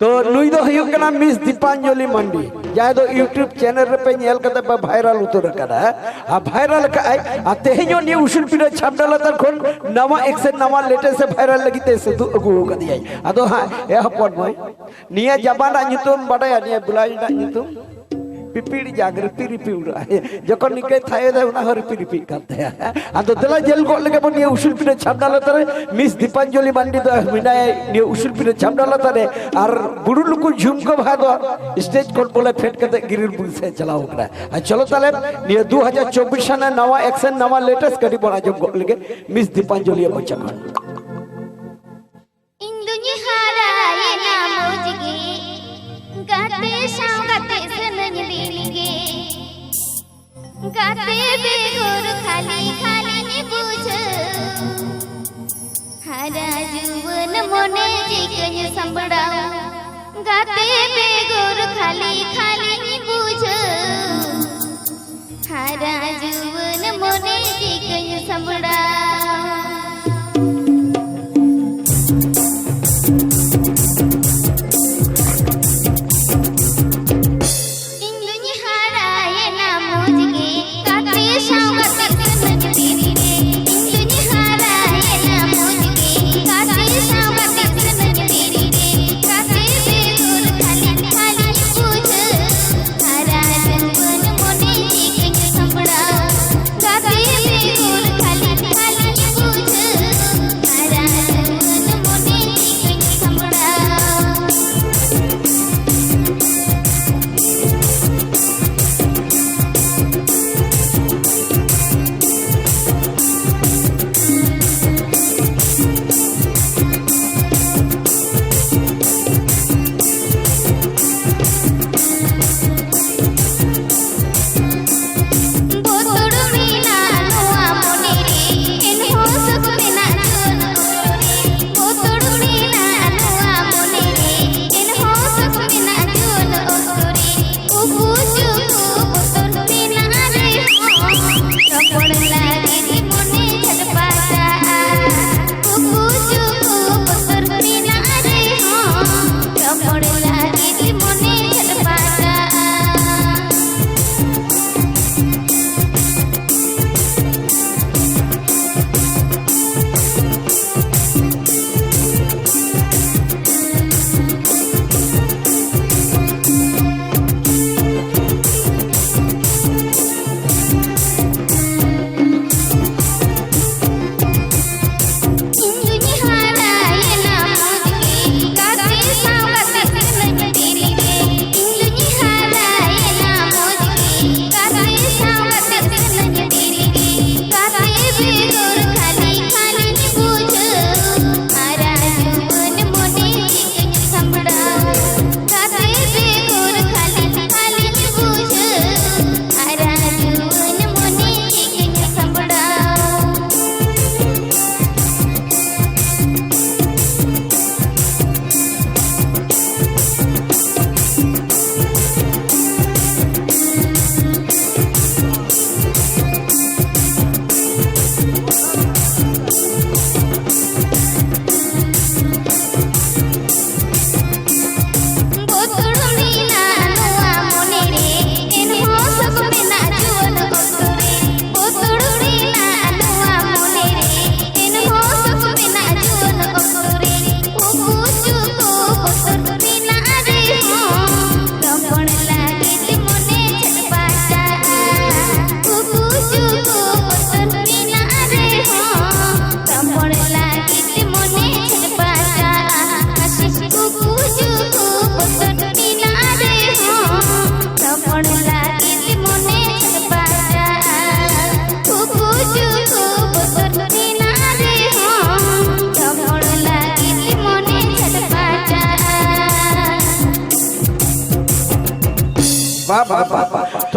তো নুই দো হইয়ো কেনা মিস দীপাঞ্জলি মন্ডি। যা দো ইউটিউব চ্যানেল রে পে নেল কাতে বা ভাইরাল উতর কানা। আ ভাইরাল কাই আ তেহিও নি উশুল পিরে ছাপডালা তার খন। নামা এক্সে নামা লেটেস্ট সে দু গু সুদু আগু আ দো হ্যাঁ এ হপন মই। নিয়া জাবান আ নিতুম বাডায়া নিয়া বুলাই না নিতুম। badaya निया बुलाई ना nyutum पिपीड़ी जागर पिरी पिउड़ा जखन निके थाए दे उना हर पिरी पी करते हैं आदो दला जेल को लगे बन ये उसूल पिरे छापडा लतरे मिस दीपांजलि मांडी दो मिनाय ये उसूल पिरे छापडा लतरे और बुडु लुकु झुमको भागो स्टेज कोट बोले फेट करते गिरिर बुल से चलाओ करा आ चलो ताले ये 2024 सने नवा एक्शन नवा लेटेस्ट कडी बना जम को लगे मिस दीपांजलि बच्चा खन इंदुनी हारायना मोजगे गाते शाम गाते सनन কাপে বেগুর খালি খালি বুঝ। হারা জীবন মনে জিকন সম্বড়াও। গাপে বেগুর খালি খালি বুঝ। হারা জীবন মনে জিকন pá, pá, pá.